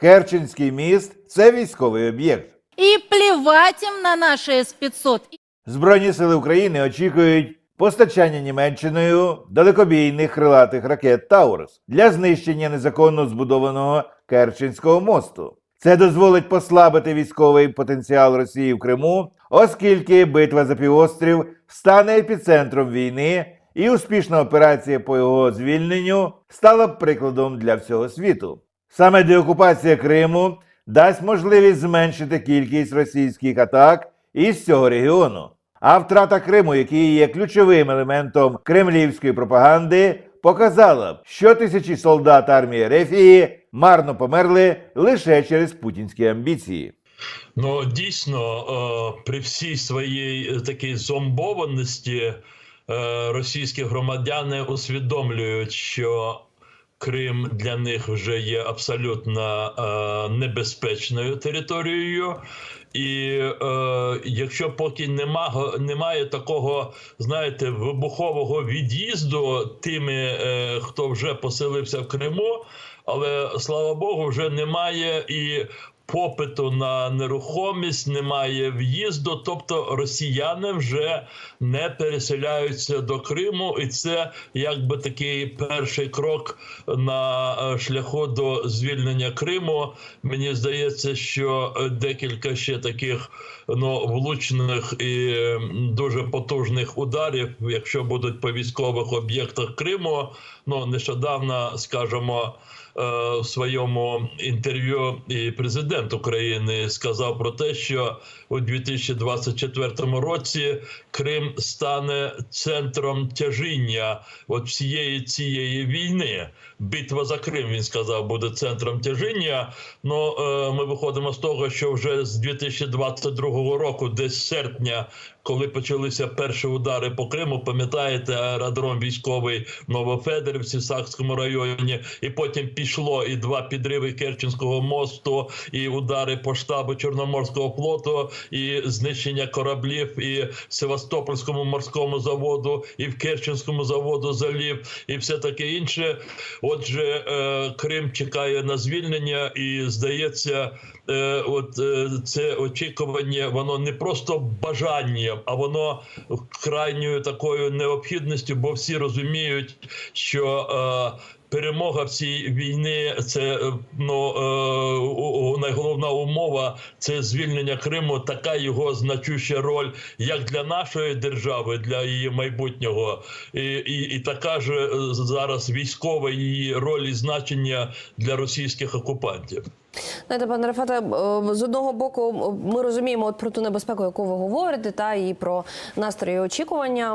Керченський міст це військовий об'єкт. И плевать им на наши спецсот. Збройні сили України очікують постачання Німеччиною далекобійних крилатих ракет Таурус для знищення незаконно збудованого Керченського мосту. Це дозволить послабити військовий потенціал Росії в Криму, оскільки битва за півострів стане епіцентром війни, і успішна операція по його звільненню стала б прикладом для всього світу. Саме деокупація Криму дасть можливість зменшити кількість російських атак із цього регіону. А втрата Криму, який є ключовим елементом кремлівської пропаганди, показала, б, що тисячі солдат армії Рефії марно померли лише через путінські амбіції. Ну дійсно, е, при всій своїй такій зомбованості е, російські громадяни усвідомлюють, що Крим для них вже є абсолютно е, небезпечною територією. І е, якщо поки нема, немає такого, знаєте, вибухового від'їзду тими, е, хто вже поселився в Криму, але слава Богу, вже немає і попиту на нерухомість, немає в'їзду. Тобто росіяни вже не переселяються до Криму, і це якби такий перший крок на е, шляху до звільнення Криму. Мені здається, що декілька ще таких ну влучних і дуже потужних ударів, якщо будуть по військових об'єктах Криму, ну нещодавно скажімо, е, в своєму інтерв'ю і президент України сказав про те, що у 2024 році Крим стане центром тяжіння от всієї цієї війни. Битва за Крим він сказав буде центром тяжіння. Ну е, ми виходимо з того, що вже з 2022 року, десь серпня, коли почалися перші удари по Криму, пам'ятаєте, аеродром військовий в Новофедерівці в Сахському районі, і потім пішло і два підриви Керченського мосту, і удари по штабу Чорноморського флоту, і знищення кораблів, і Севастопольському морському заводу, і в Керченському заводу залів, і все таке інше. Отже, е, Крим чекає на звільнення, і здається, е, от е, це очікування, воно не просто бажанням, а воно крайньою такою необхідністю, бо всі розуміють, що перемога в цій війні це е, ну е, найголовна умова це звільнення Криму. Така його значуща роль як для нашої держави, для її майбутнього, і, і, і така ж е, зараз військова її роль і значення для російських окупантів. Знаєте, пане Рафате, е, з одного боку, ми розуміємо от про ту небезпеку, яку ви говорите, та і про настрої очікування.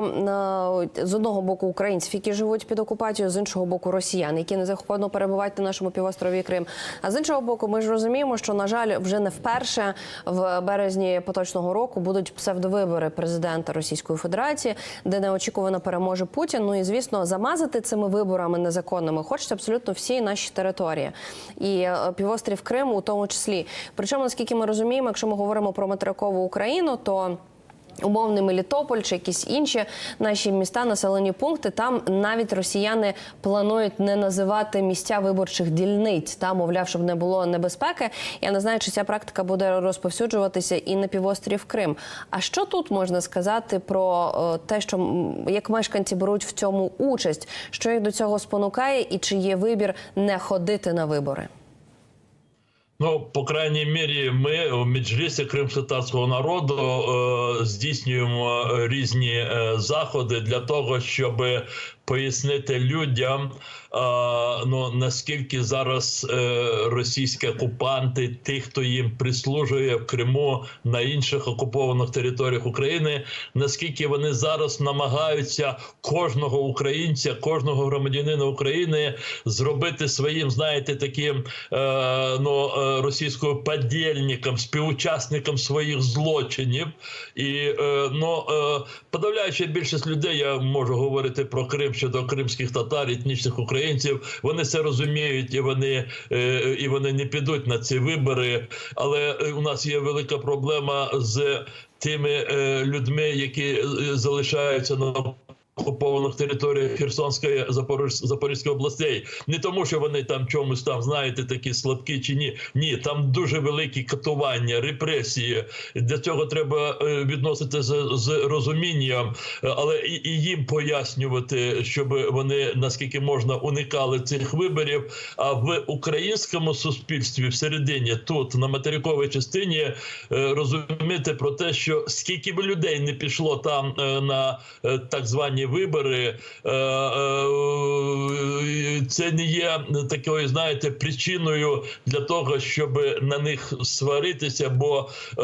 Е, З одного боку, українців, які живуть під окупацією, з іншого боку, росіян, які незахопно перебувають на нашому півострові Крим. А з іншого боку, ми ж розуміємо, що на жаль, вже не вперше в березні поточного року будуть псевдовибори президента Російської Федерації, де неочікувано переможе Путін. Ну і звісно, замазати цими виборами незаконними хочуть абсолютно всі наші території і е, півострів Крим у тому числі. Причому, наскільки ми розуміємо, якщо ми говоримо про материкову Україну, то Умовний Мелітополь чи якісь інші наші міста, населені пункти. Там навіть росіяни планують не називати місця виборчих дільниць, та мовляв, щоб не було небезпеки. Я не знаю, чи ця практика буде розповсюджуватися і на півострів Крим. А що тут можна сказати про е, те, що як мешканці беруть в цьому участь, що їх до цього спонукає, і чи є вибір не ходити на вибори? Ну, по крайній мірі, ми у Меджлісі кримськотатарського народу е, здійснюємо різні е, заходи для того, щоб пояснити людям, ну наскільки зараз е, російські окупанти, ті, хто їм прислужує в Криму на інших окупованих територіях України, наскільки вони зараз намагаються кожного українця, кожного громадянина України зробити своїм, знаєте, таким е, ну, е, російською подільником, співучасником своїх злочинів. І ну, подавляюча більшість людей, я можу говорити про Крим щодо кримських татар, етнічних українців. Вони це розуміють і вони, е, і вони не підуть на ці вибори. Але е, у нас є велика проблема з тими е, людьми, які залишаються на окупованих територіях Херсонської. Запорізької областей. Не тому, що вони там чомусь там, знаєте, такі слабкі чи ні. Ні, там дуже великі катування, репресії. Для цього треба е, відносити з, з розумінням, але і, і їм пояснювати, щоб вони наскільки можна уникали цих виборів. А в українському суспільстві всередині тут на материковій частині е, розуміти про те, що скільки б людей не пішло там е, на так звані вибори, е, е, це не є такою, знаєте, причиною для того, щоб на них сваритися, бо е,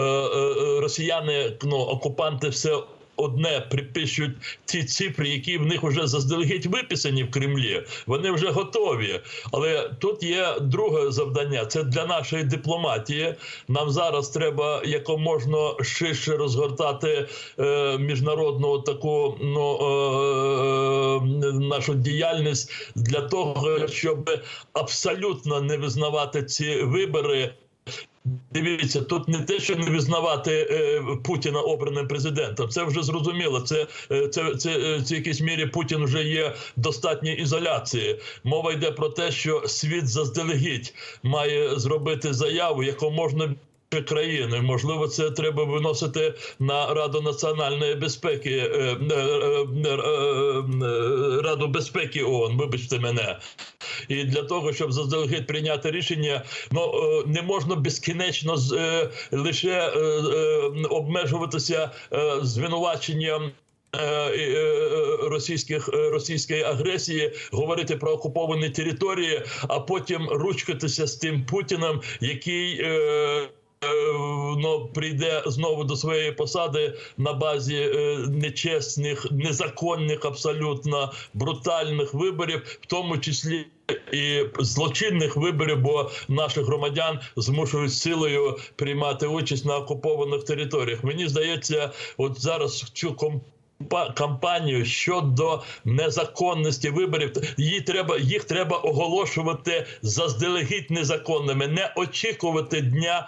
росіяни, ну окупанти, все. Одне припишуть ті цифри, які в них вже заздалегідь виписані в Кремлі. Вони вже готові. Але тут є друге завдання: це для нашої дипломатії. Нам зараз треба якоможно ширше розгортати е, міжнародну таку ну, е, нашу діяльність для того, щоб абсолютно не визнавати ці вибори. Дивіться, тут не те, що не визнавати е, Путіна обраним президентом. Це вже зрозуміло. Це, е, це, це, це якійсь мірі Путін вже є в достатній ізоляції. Мова йде про те, що світ заздалегідь має зробити заяву, яку можна країни. Можливо, це треба виносити на Раду національної безпеки, е, е, Раду безпеки ООН, вибачте мене. І для того, щоб заздалегідь прийняти рішення, ну е, не можна безкінечно е, лише е, обмежуватися звинуваченням. Російських російської агресії говорити про окуповані території, а потім ручкатися з тим Путіним, який ну, прийде знову до своєї посади на базі нечесних, незаконних, абсолютно брутальних виборів, в тому числі. І злочинних виборів, бо наших громадян змушують силою приймати участь на окупованих територіях. Мені здається, от зараз цю кампанію щодо незаконності виборів. Її треба їх треба оголошувати заздалегідь незаконними, не очікувати дня.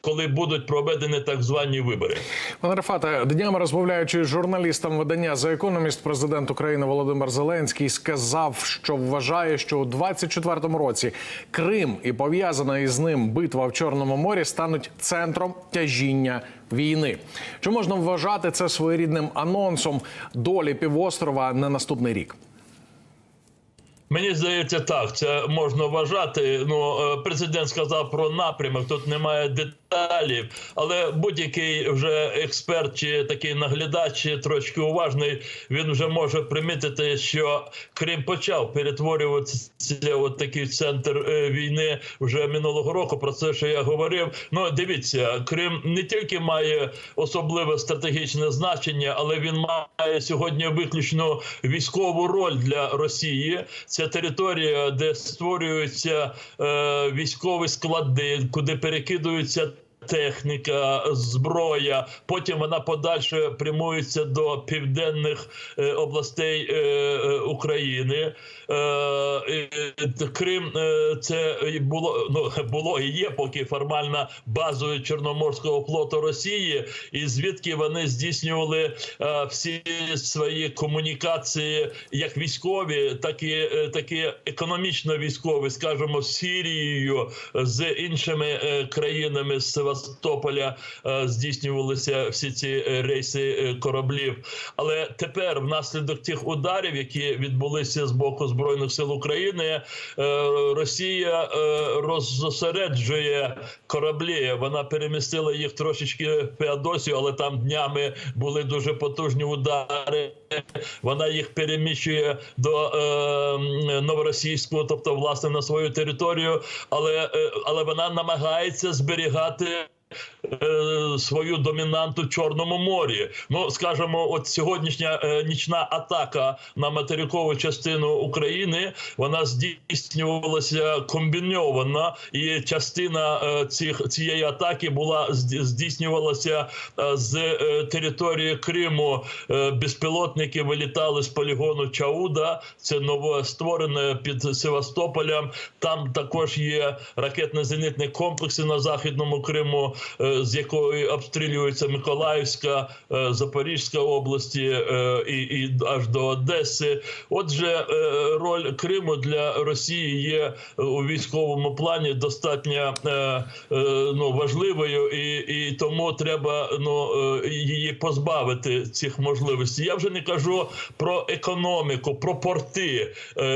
Коли будуть проведені так звані вибори, Пане Рафате, днями розмовляючи з журналістом видання за економіст, президент України Володимир Зеленський сказав, що вважає, що у 24-му році Крим і пов'язана із ним битва в Чорному морі стануть центром тяжіння війни. Чи можна вважати це своєрідним анонсом долі півострова на наступний рік? Мені здається, так це можна вважати. Ну е, президент сказав про напрямок. Тут немає деталів, але будь-який вже експерт чи такий наглядач, чи трошки уважний, він вже може примітити, що Крим почав перетворюватися от такий центр е, війни вже минулого року. Про це що я говорив. Ну дивіться, Крим не тільки має особливе стратегічне значення, але він має сьогодні виключно військову роль для Росії. Це територія, де створюються е, військові склади, куди перекидуються. Техніка, зброя, потім вона подальше прямується до південних е, областей е, е, України. Крим це було ну було і є поки формально базою Чорноморського флоту Росії, і звідки вони здійснювали всі свої комунікації, як військові, так і так і економічно військові, скажімо, з Сірією, з іншими країнами з Севастополя е, здійснювалися всі ці е, рейси е, кораблів. Але тепер, внаслідок тих ударів, які відбулися з боку збройних сил України, Росія роззосереджує кораблі. Вона перемістила їх трошечки в Феодосію, але там днями були дуже потужні удари. Вона їх переміщує до е, новоросійського, тобто власне на свою територію, але, е, але вона намагається зберігати. Е, Свою домінанту в Чорному морі. Ну скажімо, от сьогоднішня е, нічна атака на материкову частину України вона здійснювалася комбіньовано, і частина е, цих цієї атаки була зді- здійснювалася з території Криму. Безпілотники вилітали з полігону Чауда. Це новостворене під Севастополем. Там також є ракетно-зенітні комплекси на західному Криму. Е, з якої обстрілюється Миколаївська, е, Запорізька області е, і, і аж до Одеси. Отже, роль Криму для Росії є у військовому плані достатньо ну, важливою, і, і тому треба ну, її позбавити цих можливостей. Я вже не кажу про економіку, про порти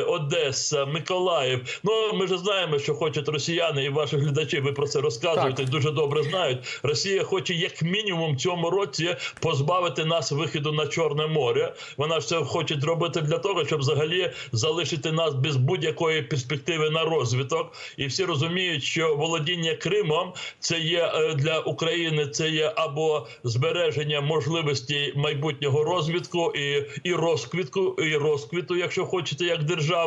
Одеса, Миколаїв. Ну ми ж знаємо, що хочуть росіяни, і ваші глядачі. Ви про це розказуєте. Дуже добре знають. Росія хоче як мінімум цьому році позбавити нас виходу на Чорне море. Вона ж це хоче зробити для того, щоб взагалі залишити нас без будь-якої перспективи на розвиток. І всі розуміють, що володіння Кримом це є е, для України, це є або збереження можливості майбутнього розвитку і, і розквітку, і розквіту, якщо хочете, як держави.